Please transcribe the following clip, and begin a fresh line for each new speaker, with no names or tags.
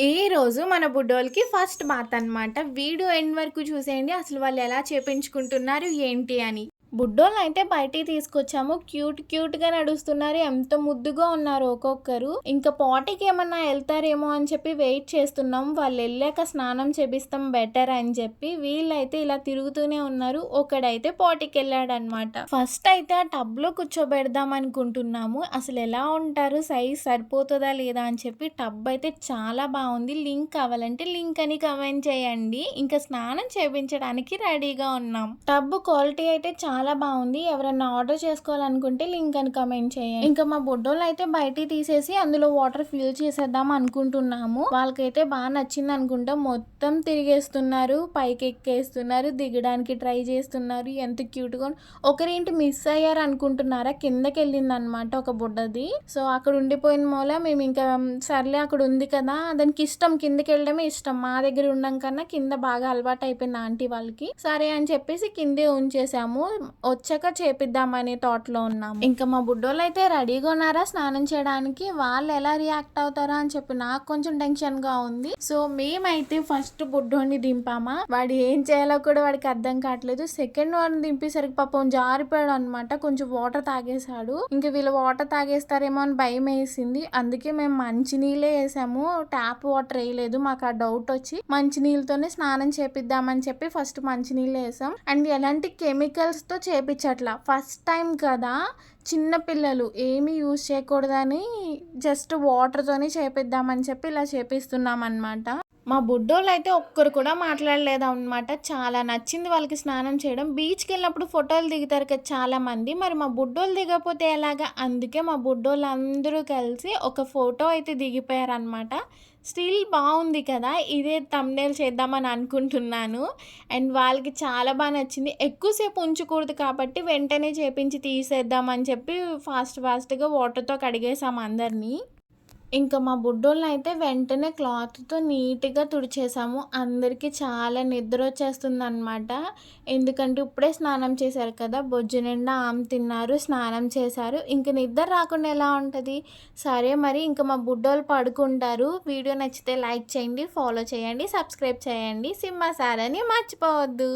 ఈ రోజు మన బుడ్డోళ్ళకి ఫస్ట్ బాత్ అన్నమాట. వీడియో ఎండ్ వరకు చూసేయండి. అసలు వాళ్ళు ఎలా చేపించుకుంటున్నారు ఏంటి అని. బుడ్డోళ్ళు అయితే బయటికి తీసుకొచ్చాము. క్యూట్ క్యూట్గా నడుస్తున్నారు. ఎంత ముద్దుగా ఉన్నారు ఒక్కొక్కరు. ఇంకా పాటికి ఏమన్నా వెళ్తారేమో అని చెప్పి వెయిట్ చేస్తున్నాం. వాళ్ళు వెళ్ళాక స్నానం చేపిస్తాం బెటర్ అని చెప్పి వీళ్ళైతే ఇలా తిరుగుతూనే ఉన్నారు. ఒకడైతే పాటికి వెళ్ళాడనమాట. ఫస్ట్ అయితే ఆ టబ్లో కూర్చోబెడదాం అనుకుంటున్నాము. అసలు ఎలా ఉంటారు సైజ్ సరిపోతుందా లేదా అని చెప్పి టబ్ అయితే చాలా బాగుంది. లింక్ కావాలంటే లింక్ అని కమెంట్ చేయండి. ఇంకా స్నానం చేపించడానికి రెడీగా ఉన్నాం. టబ్ క్వాలిటీ అయితే చాలా చాలా బాగుంది. ఎవరైనా ఆర్డర్ చేసుకోవాలనుకుంటే లింక్ అని కమెంట్ చేయండి. ఇంకా మా బుడ్డోళ్ళు అయితే బయటికి తీసేసి అందులో వాటర్ ఫిల్ చేసేద్దాం అనుకుంటున్నాము. వాళ్ళకైతే బాగా నచ్చింది అనుకుంటా. మొత్తం తిరిగేస్తున్నారు. పైకి ఎక్కేస్తున్నారు. దిగడానికి ట్రై చేస్తున్నారు. ఎంత క్యూట్గా ఒకరేంటి మిస్ అయ్యారు అనుకుంటున్నారా కిందకి వెళ్ళింది అనమాట ఒక బుడ్డది. సో అక్కడ ఉండిపోయిన మూల మేము ఇంకా సర్లే అక్కడ ఉంది కదా దానికి ఇష్టం కిందకి వెళ్ళడమే ఇష్టం. మా దగ్గర ఉండడం కన్నా కింద బాగా అలవాటు అయిపోయింది ఆంటీ వాళ్ళకి. సరే అని చెప్పేసి కిందే ఉంచేసాము. వచ్చాక చేపిద్దామని థాట్లో ఉన్నాము. ఇంకా మా బుడ్డోళ్ళు అయితే రెడీగా ఉన్నారా స్నానం చేయడానికి. వాళ్ళు ఎలా రియాక్ట్ అవుతారా అని చెప్పి నాకు కొంచెం టెన్షన్గా ఉంది. సో మేమైతే ఫస్ట్ బుడ్డోని దింపామా వాడు ఏం చేయాలో కూడా వాడికి అర్థం కావట్లేదు. సెకండ్ వాడిని దింపేసరికి పాపం జారిపోయాడు అనమాట. కొంచెం వాటర్ తాగేశాడు. ఇంకా వీళ్ళు వాటర్ తాగేస్తారేమో అని భయం వేసింది. అందుకే మేము మంచి నీళ్ళే వేసాము. ట్యాప్ వాటర్ వేయలేదు. మాకు ఆ డౌట్ వచ్చి మంచినీళ్ళతోనే స్నానం చేపిద్దామని చెప్పి ఫస్ట్ మంచినీళ్ళు వేసాం. అండ్ ఎలాంటి కెమికల్స్తో చేపించట్లా. ఫస్ట్ టైం కదా చిన్నపిల్లలు ఏమీ యూజ్ చేయకూడదని జస్ట్ వాటర్తోనే చేపిద్దామని చెప్పి ఇలా చేపిస్తున్నాం అనమాట మా బుడ్డోళ్ళు అయితే ఒక్కరు కూడా మాట్లాడలేదు అనమాట చాలా నచ్చింది వాళ్ళకి స్నానం చేయడం. బీచ్కి వెళ్ళినప్పుడు ఫోటోలు దిగుతారు కదా చాలా మంది మరి మా బుడ్డోళ్ళు దిగకపోతే ఎలాగా? అందుకే మా బుడ్డోళ్ళు అందరూ కలిసి ఒక ఫోటో అయితే దిగిపోయారనమాట స్టిల్ బాగుంది కదా. ఇదే తమ్నేల్ చేద్దామని అనుకుంటున్నాను. అండ్ వాళ్ళకి చాలా బాగా నచ్చింది. ఎక్కువసేపు ఉంచకూడదు కాబట్టి వెంటనే చేపించి తీసేద్దామని చెప్పి ఫాస్ట్ ఫాస్ట్గా వాటర్తో కడిగేసాం అందరినీ. ఇంకా మా బుడ్డోళ్ళని అయితే వెంటనే క్లాత్తో నీట్గా తుడిచేసాము. అందరికీ చాలా నిద్ర వచ్చేస్తుంది అనమాట ఎందుకంటే ఇప్పుడే స్నానం చేశారు కదా బొజ్జు నిండా ఆమె తిన్నారు స్నానం చేశారు. ఇంక నిద్ర రాకుండా ఎలా ఉంటుంది? సరే మరి ఇంకా మా బుడ్డోళ్ళు పడుకుంటారు. వీడియో నచ్చితే లైక్ చేయండి ఫాలో చేయండి సబ్స్క్రైబ్ చేయండి. సింహ సారని మర్చిపోవద్దు.